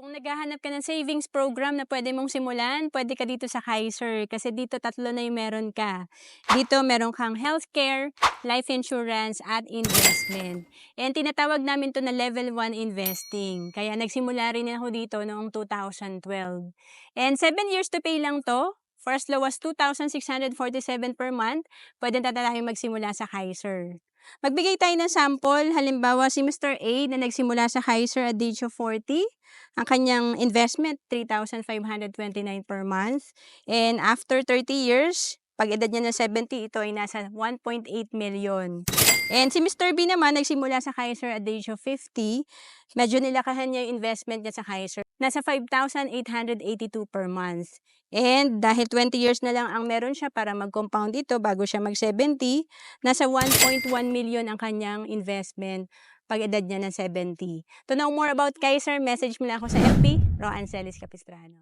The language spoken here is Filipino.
Kung naghahanap ka ng savings program na pwede mong simulan, pwede ka dito sa Kaiser kasi dito tatlo na yung meron ka. Dito meron kang healthcare, life insurance, at investment. And tinatawag namin to na level 1 investing. Kaya nagsimula rin ako dito noong 2012. And 7 years to pay lang to. First low was 2,647 per month. Pwede na tayo magsimula sa Kaiser. Magbigay tayo ng sample. Halimbawa, si Mr. A na nagsimula sa Kaiser at age of 40. Ang kanyang investment, 3,529 per month. And after 30 years, pag edad niya na 70, ito ay nasa 1.8 million. And si Mr. B naman, nagsimula sa Kaiser at the age of 50. Medyo nilakahan niya yung investment niya sa Kaiser. Nasa 5,882 per month. And dahil 20 years na lang ang meron siya para mag-compound ito bago siya mag-70, nasa 1.1 million ang kanyang investment pag edad niya ng 70. To know more about Kaiser, message mo lang ako sa FB, Ro Ancelis Capistrano.